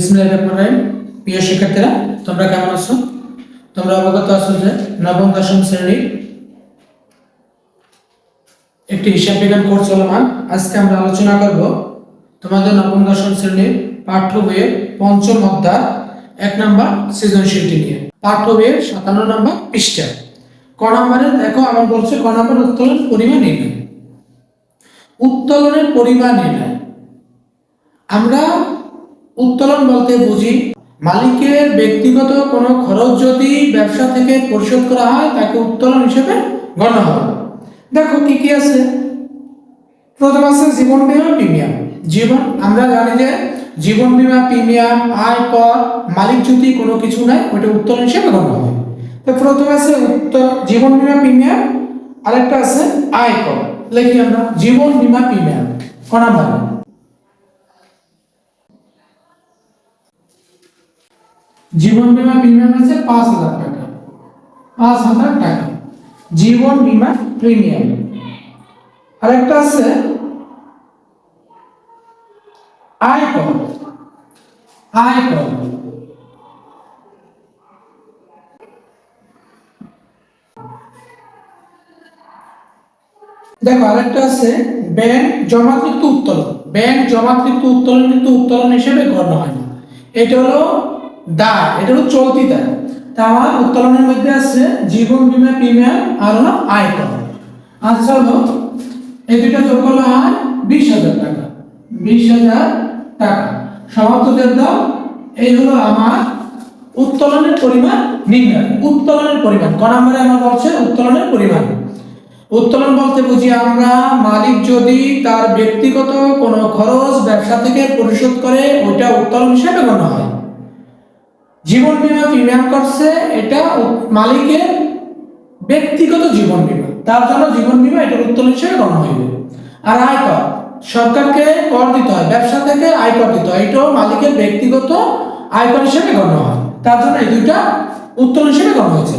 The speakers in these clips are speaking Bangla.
বিসমিল্লাহির রহমানির রহিম। প্রিয় শিক্ষার্থীরা, তোমরা কেমন আছো? তোমরা অবগত আছো যে নবম, দশম শ্রেণির একটি হিসাব বিজ্ঞান কোর্স চলমান। আজকে আমরা আলোচনা করব তোমাদের নবম, দশম শ্রেণির পাঠ্য বইয়ের পঞ্চম অধ্যায়, এক নম্বর সৃজনশীলটি নিয়ে। পাঠ্য বইয়ের সাতান্ন নম্বর পৃষ্ঠা। ক নম্বরে দেখো, আমার বলছে, ক নম্বর উত্তোলন পরিমাণ নির্ণয়। উত্তোলনের পরিমাণ নির্ণয়। আমরা উত্তোলন বলতে বুঝি। মালিকের ব্যক্তিগত কোনো খরচ যদি ব্যবসা থেকে পরিশোধ করা হয়, তাকে উত্তোলন হিসেবে গণ্য হবে। দেখো কি কি আছে। প্রথম আছে জীবন বীমা প্রিমিয়াম। জীবন, আমরা জানি যে জীবন বীমা, প্রিমিয়াম, আয়, কর, মালিক যদি কোনো কিছু নাই ওটা উত্তোলন হিসেবে গণ্য হয় তো প্রথম আছে উত্তর জীবন বীমা প্রিমিয়াম, আরেকটা আছে আয়, কর। লিখি আমরা, জীবন বীমা প্রিমিয়াম। ক নাম্বার? জীবন বীমা প্রিমিয়াম আছে পাঁচ হাজার টাকা। পাঁচ হাজার টাকা। জীবন বীমা প্রিমিয়াম আরেকটা আছে আয় কর আয় কর দেখো, আরেকটা আছে ব্যাংক জমাকৃত উত্তোলন। ব্যাংক জমাকৃত উত্তোলন কিন্তু উত্তোলন হিসেবে গণ্য হয় না। এটা হলো দায়, এটা হলো চলতি দায়। তা আমার উত্তোলনের মধ্যে আছে জীবন বীমা, প্রিমিয়াম আর হলো আয়কর আচ্ছা হলো এই দুইটা যোগ করলে হয় বিশ হাজার টাকা। বিশ হাজার টাকা। সমাপ্তদের দাও। এই হলো আমার উত্তোলনের পরিমাণ নির্ণয়। উত্তোলনের পরিমাণ, ক নম্বরে আমার বলছে উত্তোলনের পরিমাণ। উত্তোলন বলতে বুঝি আমরা মালিক যদি তার ব্যক্তিগত কোনো খরচ ব্যবসা থেকে পরিশোধ করে ওইটা উত্তোলন হিসেবে গণ্য হয়। জীবন বীমা প্রিমিয়াম করছে, এটা মালিকের ব্যক্তিগত জীবন বীমা। তার জন্য জীবন বীমা এটা উত্তোলন হিসেবে গণ্য হইবে আর আয়কর সরকারকে কর দিতে হয়, ব্যবসা থেকে আয়কর দিতে হয়, এটাও মালিকের ব্যক্তিগত আয়কর হিসেবে গণ্য হয়। তার জন্য এই দুইটা উত্তোলন হিসেবে গণ্য হয়েছে।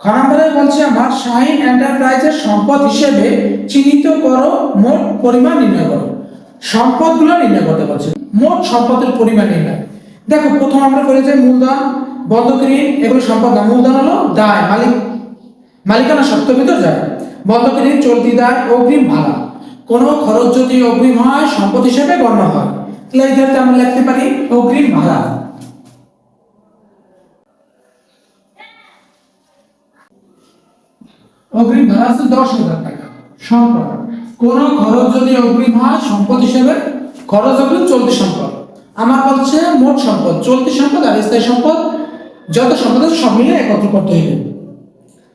খ নম্বরে বলছে আমার শাহিন এন্টারপ্রাইজের সম্পদ হিসেবে চিহ্নিত করো, মোট পরিমাণ নির্ণয় করো। সম্পদগুলো নির্ণয় করতে বলছে। মোট সম্পদের পরিমাণ নির্ণয়। দেখো, প্রথম আমরা করেছি মূলধন বন্ধক ঋণ এগুলো সম্পদ না। মূলধন হলো দায়, মালিক, মালিকানা সত্ত্বের ভিতর যায়। বন্ধক ঋণ চলতি দায়, অগ্রিম ভাড়া। কোনো খরচ যদি অগ্রিম হয়, সম্পদ হিসেবে গণ্য হয়। তাহলে এই আমরা লিখতে পারি অগ্রিম ভাড়া। অগ্রিম ভাড়া আছে দশ হাজার টাকা, সম্পদ। কোন খরচ যদি অগ্রিম হয়, সম্পদ হিসেবে খরচ অগ্রিম চলতি সম্পদ। আমার হচ্ছে মোট সম্পদ, চলতি সম্পদ আর স্থায়ী সম্পদ, যত সম্পদ সব মিলে একত্র করতে হইবে।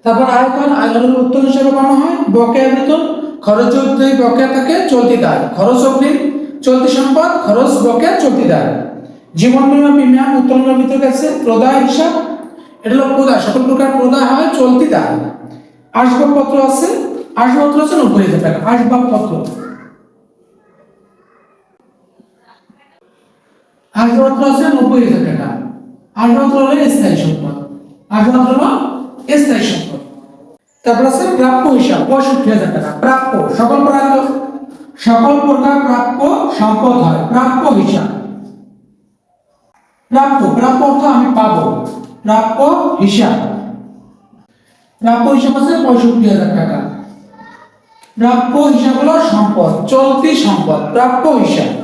তারপর আয়কর আয়করের উত্তর হিসেবে গণনা হয়, বকেয়া বেতন, খরচ যদি বকেয়া থাকে, চলতি দায়। খরচ অগ্রিম, চলতি সম্পদ, খরচ বকেয়া, চলতি দায়। জীবন বীমা, প্রিমিয়াম, উত্তোলনের ভিতরে গেছে, প্রদায় হিসাব, এটা হলো প্রদায়, সকল প্রকার প্রদায় হয়, চলতি দায়। আসবাবপত্র আছে আসবাবপত্র আছে নব্বই হাজার টাকা, আসবাবপত্র। আসবাবপত্র আছে নব্বই হাজার টাকা। আসবাবপত্র হলো স্থায়ী সম্পদ। আসবাবপত্র হলো স্থায়ী সম্পদ। তারপর আছে প্রাপ্য হিসাব, পঁয়ষট্টি হাজার টাকা। প্রাপ্য, সকল প্রকার সকল প্রকার প্রাপ্য সম্পদ হয়। প্রাপ্য হিসাব। প্রাপ্য প্রাপ্য অর্থ আমি পাবো। প্রাপ্য হিসাব। প্রাপ্য হিসাব আছে পঁয়ষট্টি হাজার টাকা। প্রাপ্য হিসাব হলো সম্পদ, চলতি সম্পদ। প্রাপ্য হিসাব।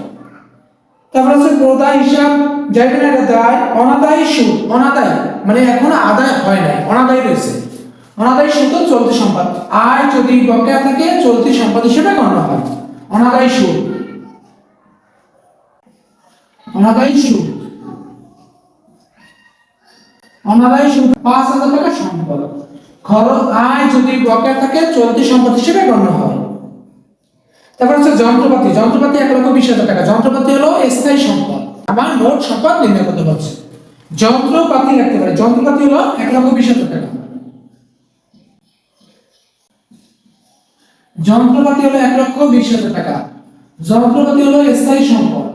তারপর আছে প্রদায় হিসাব যেখানে একটা দায়, অনাদায়ী সুদ, অনাদায়ী মানে এখনও আদায় হয় নাই, অনাদায়ী রয়েছে। অনাদায়ী সুদ চলতি সম্পদ। আয় যদি বকেয়া থাকে, চলতি সম্পদ হিসেবে গণ্য হয়। অনাদায়ী সুদ। অনাদায়ী সুদ। অনাদায়ী সুদ পাঁচ হাজার টাকা সম্পদ। খরচ, আয় যদি বকেয়া থাকে, চলতি সম্পদ হিসেবে গণ্য হয়। তারপর হচ্ছে যন্ত্রপাতি। যন্ত্রপাতি এক লক্ষ বিশ হাজার টাকা। যন্ত্রপাতি হলো স্থায়ী সম্পদ। আমার মোট সম্পদ নির্ণয় করতে পারছে যন্ত্রপাতি রাখতে পারে। যন্ত্রপাতি হলো এক লক্ষ বিশ হাজার টাকা। যন্ত্রপাতি হলো এক লক্ষ বিশ হাজার টাকা। যন্ত্রপাতি হলো স্থায়ী সম্পদ।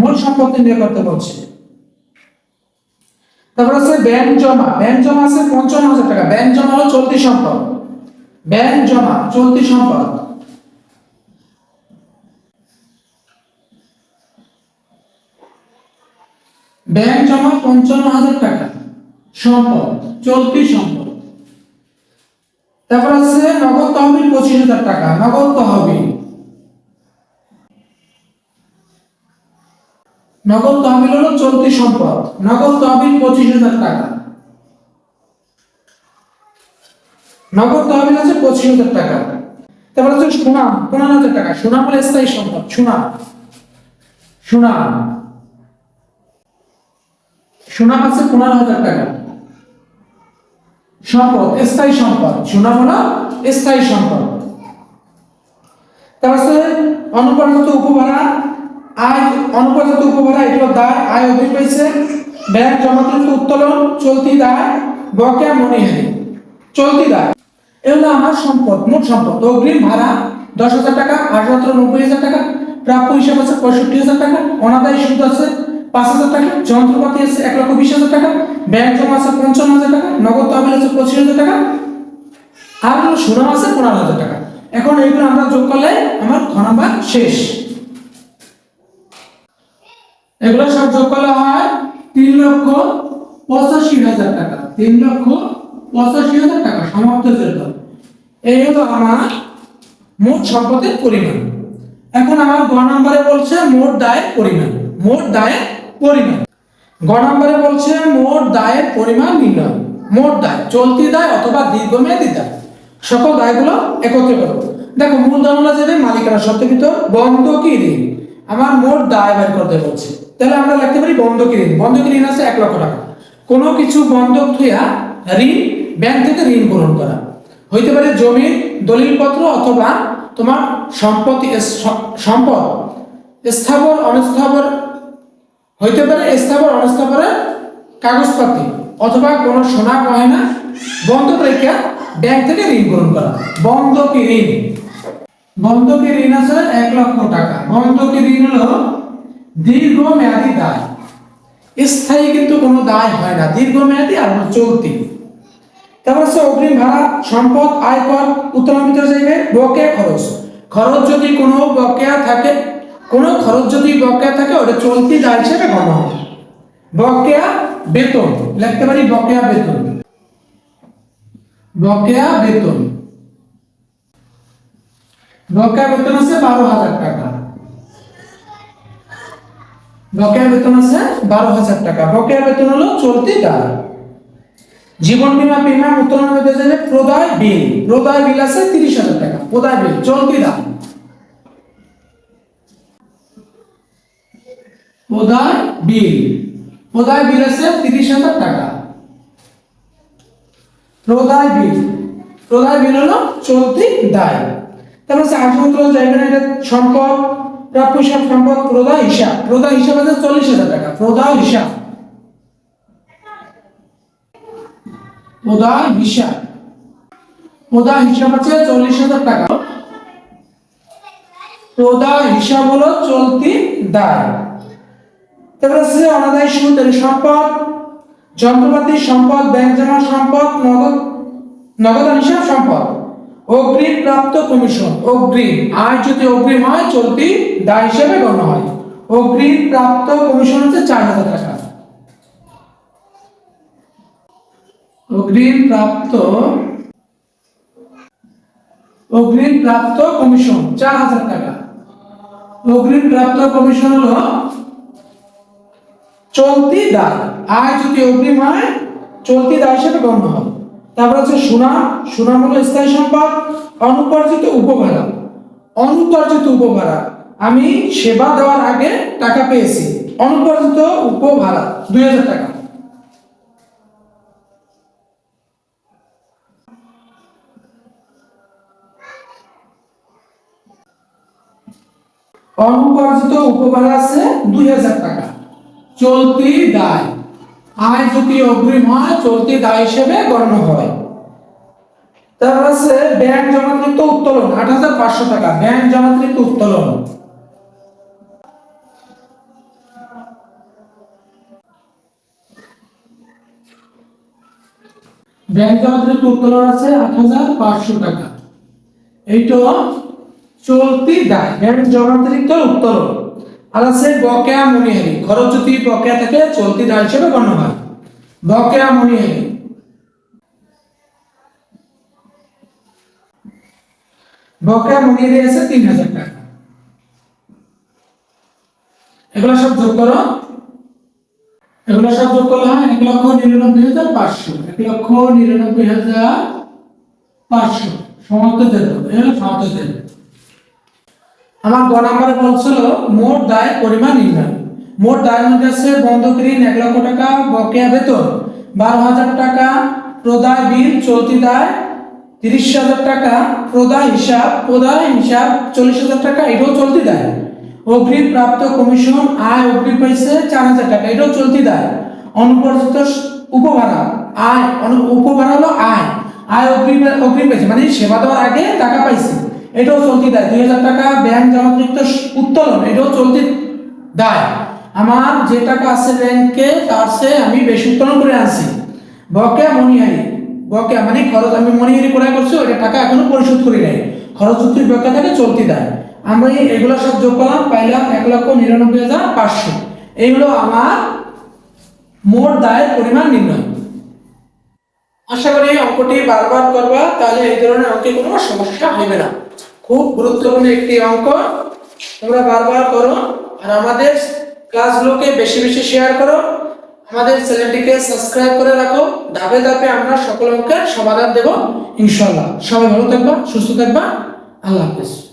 মোট সম্পদ নির্ণয় করতে বলছে তারপর আছে ব্যাংক জমা। ব্যাংক জমা আছে পঞ্চান্ন হাজার টাকা। ব্যাংক জমা হলো চলতি সম্পদ। ব্যাংক জমা, চলতি সম্পদ। ব্যাংক জমা পঞ্চান্ন হাজার টাকা। সম্পদ, চলতি সম্পদ। তারপর আছে নগদ তহবিল পঁচিশ হাজার টাকা, নগদ তহবিল। নগদ তহবিল হলো চলতি সম্পদ, নগদ তহবিল পঁচিশ হাজার টাকা। নগদ তহবিল আছে পঁচিশ হাজার টাকা। তারপর হচ্ছে সুনাম, পনেরো হাজার টাকা, সুনাম হলো স্থায়ী সম্পদ, সুনাম। সুনাম। সুনাম আছে পনেরো হাজার টাকা। সম্পদ, স্থায়ী সম্পদ। সুনাম হলো স্থায়ী সম্পদ। তারপর অনুপার্জিত উপভাড়া, আয় এগুলো দায়, আয় অধিক পেয়েছে ব্যাংক উত্তোলন, চলতি দায়, বকেয়া চলতি দায়। এগুলো আমার সম্পদ, মোট সম্পদ। অগ্রিম ভাড়া দশ হাজার টাকা আঠারো নব্বই হাজার টাকা। প্রাপ্য হিসাব আছে পঁয়ষট্টি হাজার টাকা। অনাদায়ী সুদ আছে পাঁচ হাজার টাকা, যন্ত্রপাতি আছে এক লক্ষ বিশ হাজার টাকা, ব্যাংক জমা আছে পঞ্চান্ন হাজার টাকা, নগদ তহবিল আছে পঁচিশ হাজার টাকা, আর হলো সুনাম আছে পনেরো হাজার টাকা। এখন এইগুলো আমরা যোগ করলে আমার ঘ শেষ। এগুলো সব যোগ করলে হয় তিন লক্ষ পঁচাশি হাজার টাকা, তিন লক্ষ পঁচাশি হাজার টাকা সমাপ্ত জন্য এই হলো আমার মোট সম্পদের পরিমাণ। এখন আমার গ নম্বরে বলছে মোট দায়ের পরিমাণ। মোট দায়ের পরিমাণ। গ নম্বরে বলছে মোট দায়ের পরিমাণ নির্ণয়। মোট দায়, চলতি দায় অথবা দীর্ঘমেয়াদী দায়। সকল দায়গুলো একত্রে করো। দেখো মূলধন হলো যাবে, মালিকানা সত্ত্বকৃত বন্ধকি ঋণ। আমার মোট দায় বের করতে বলছে। তাহলে আমরা লিখতে পারি বন্ধকি ঋণ। বন্ধকি ঋণ আছে এক লক্ষ টাকা। কোনো কিছু বন্ধক থুয়া ঋণ, ব্যাংক থেকে ঋণ গ্রহণ করা। হইতে পারে জমির দলিলপত্র অথবা তোমার সম্পত্তি সম্পদ। স্থাবর, অনস্থাবর হইতে পারে স্থাবর অনস্থাবরের কাগজপাতি অথবা কোনো সোনা গয়না বন্ধক রেখে ব্যাংক থেকে ঋণ গ্রহণ করা। বন্ধকি ঋণ। বন্ধকি ঋণ আছে এক লক্ষ টাকা। বন্ধকি ঋণ হলো দীর্ঘ মেয়াদী দায়। স্থায়ী কিন্তু কোনো দায় হয় না। দীর্ঘমেয়াদী আর চলতি। তারপর হচ্ছে অগ্রিম ভাড়া, সম্পদ, আয়কর ভিতরে যাইবে, বকেয়া খরচ। খরচ যদি কোনো বকেয়া থাকে কোনো খরচ যদি বকেয়া থাকে, ওটা চলতি দায় হিসেবে গণ্য হবে। বকেয়া বেতন, লিখতে পারি বকেয়া বেতন। বকেয়া বেতন। বকেয়া বেতন আছে বারো হাজার টাকা। বকেয়া বেতন আছে বারো হাজার টাকা। বকেয়া বেতন হলো চলতি দায়। জীবন বীমা বীমা উত্তোলন প্রদায় বিল। প্রদায় বিল আছে তিরিশ হাজার টাকা। প্রদায় বিল, চলতি দাম প্রদায় বিল। প্রদায় বিল আছে তিরিশ হাজার টাকা। প্রদায় বিল। প্রদায় বিল হলো চলতি দায়। তারপর হচ্ছে আঠারো না এটা সম্পদ, প্রাপ্য হিসাব, সম্পদ, প্রদায় হিসাব। প্রদায় হিসাব আছে চল্লিশ হাজার টাকা। প্রদায় হিসাব। প্রদায় হিসাব। প্রদায় হিসাব আছে চল্লিশ হাজার টাকা। প্রদায় হিসাব হলো চলতি দায়। তারপরে অনাদায় সুদ এর সম্পদ, যন্ত্রপাতি সম্পদ, ব্যাংক জমা সম্পদ, নগদ নগদ হিসাব সম্পদ। অগ্রিম প্রাপ্ত কমিশন, অগ্রিম। আয় যদি অগ্রিম হয়, চলতি দায় হিসেবে গণ্য হয়। অগ্রিম প্রাপ্ত কমিশন হচ্ছে চার হাজার টাকা। অগ্রিম প্রাপ্ত অগ্রিম প্রাপ্ত কমিশন, চার হাজার টাকা। অগ্রিম প্রাপ্ত কমিশন হলো চলতি দায় আয় যদি অগ্রিম হয় চলতি দায় হিসেবে গণ্য হয়। তারপর হচ্ছে সুনাম সুনাম হলো স্থায়ী সম্পদ, অনুপার্জিত উপভাড়া। অনুপার্জিত উপভাড়া, আমি সেবা দেওয়ার আগে টাকা পেয়েছি। অনুপার্জিত উপভাড়া, দুই হাজার টাকা। অনুপার্জিত উপভাড়া আছে দুই হাজার টাকা। চলতি দায়। আয় যদি অগ্রিম হয়, চলতি দায় হিসেবে গণ্য হয়। তারপর আছে ব্যাংক জমাকৃত উত্তোলন, আট হাজার পাঁচশো টাকা, ব্যাংক জমাকৃত উত্তোলন। ব্যাংক জমাকৃত উত্তোলন আছে আট হাজার পাঁচশো টাকা। এইটা চলতি দায়, ব্যাংক জমাকৃত উত্তোলন। আর আছে বকেয়া মনিহারি খরচ যদি বকেয়া থাকে চলতি দায় হিসেবে গণ্য হয়। বকেয়া মনিহারি। বকেয়া মনিহারি আছে তিন হাজার টাকা। এগুলো সব যোগ করো। এগুলো সব যোগ করলে হয় এক লক্ষ নিরানব্বই হাজার পাঁচশো। এক লক্ষ নিরানব্বই হাজার পাঁচশো। সমাপ্ত দেব এগুলো সমাপ্ত আমার গ নাম্বারে বলছিল মোট দায় পরিমাণ নির্ণয় মোট দায় মধ্যে আছে বন্ধক ঋণ এক লক্ষ টাকা বকেয়া বেতন। বারো হাজার টাকা প্রদায় বিল, চলতি দায় তিরিশ হাজার টাকা প্রদায় হিসাব প্রদায় হিসাব চল্লিশ হাজার টাকা, এটাও চলতি দায়। অগ্রিম প্রাপ্ত কমিশন আয় অগ্রিম পাইছে চার হাজার টাকা, এটাও চলতি দায়। অনুপর্যিত উপভাড়া, আয়, অনু- উপভাড়া হলো আয়। আয় অগ্রিম অগ্রিম পাইছে মানে সেবা দেওয়ার আগে টাকা পাইছে। এটাও চলতি দায়। দুই হাজার টাকা ব্যাংক জমাকৃত স- উত্তোলন, এটাও চলতি দায়। আমার যে টাকা আছে ব্যাংকে তার চেয়ে আমি বেশি উত্তোলন করে আনছি। বকেয়া মনিহারি বকেয়া মানে খরচ আমি মনিহারি করে করছি, ওইটা টাকা এখনও পরিশোধ করি নাই। খরচ যদি বকেয়া থাকে, চলতি দেয়। আমি এগুলো সব যোগ করলাম, পাইলাম এক লক্ষ নিরানব্বই হাজার পাঁচশো। এইগুলো আমার মোট দায়ের পরিমাণ নির্ণয়। আশা করি অঙ্কটি বারবার করবা, তাহলে এই ধরনের অঙ্কে কোনো সমস্যা হবে না। খুব গুরুত্বপূর্ণ একটি অঙ্ক। তোমরা বারবার করো আর আমাদের ক্লাসগুলোকে বেশি বেশি শেয়ার করো। আমাদের চ্যানেলটিকে সাবস্ক্রাইব করে রাখো। ধাপে ধাপে আমরা সকল অঙ্কের সমাধান দেব। ইনশাল্লাহ সবাই ভালো থাকবা, সুস্থ থাকবা। আল্লাহ হাফেজ।